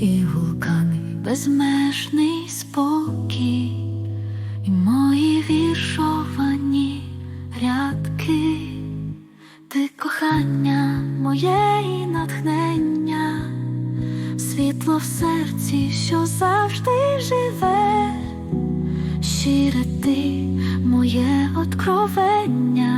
і вулкани, безмежний спокій, і мої віршовані рядки, ти кохання моє і натхнення, світло в серці, що завжди живе, щире ти моє откровення,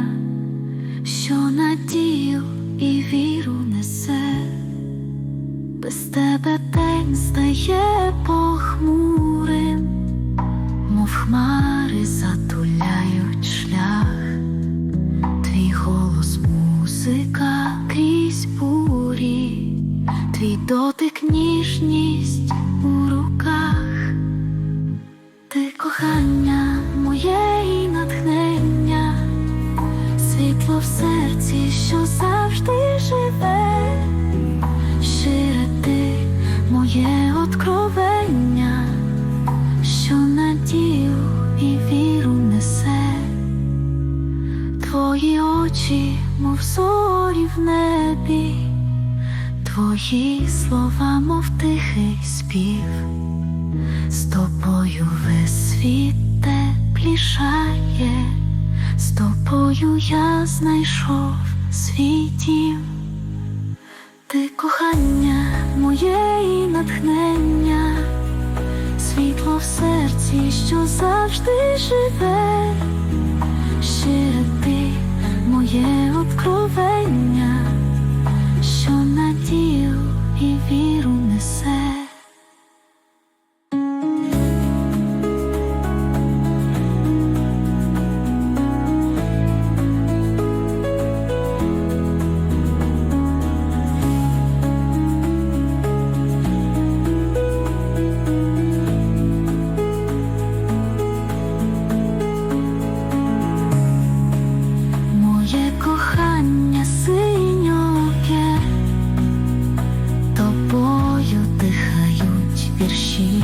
без тебе день стає похмурим, мов хмари затуляють шлях, твій голос музика крізь бурі, твій дотик ніжність у руках. Ти кохання моє і натхнення, світло в серці, що завжди живе, щире ти моє откровення, що надію і віру несе, твої очі, мов зорі в небі, твої слова, мов тихий спів. З тобою весь світ теплішає, з тобою я знайшов свій дім, ти кохання моє і натхнення, світло в серці, що завжди живе, 心。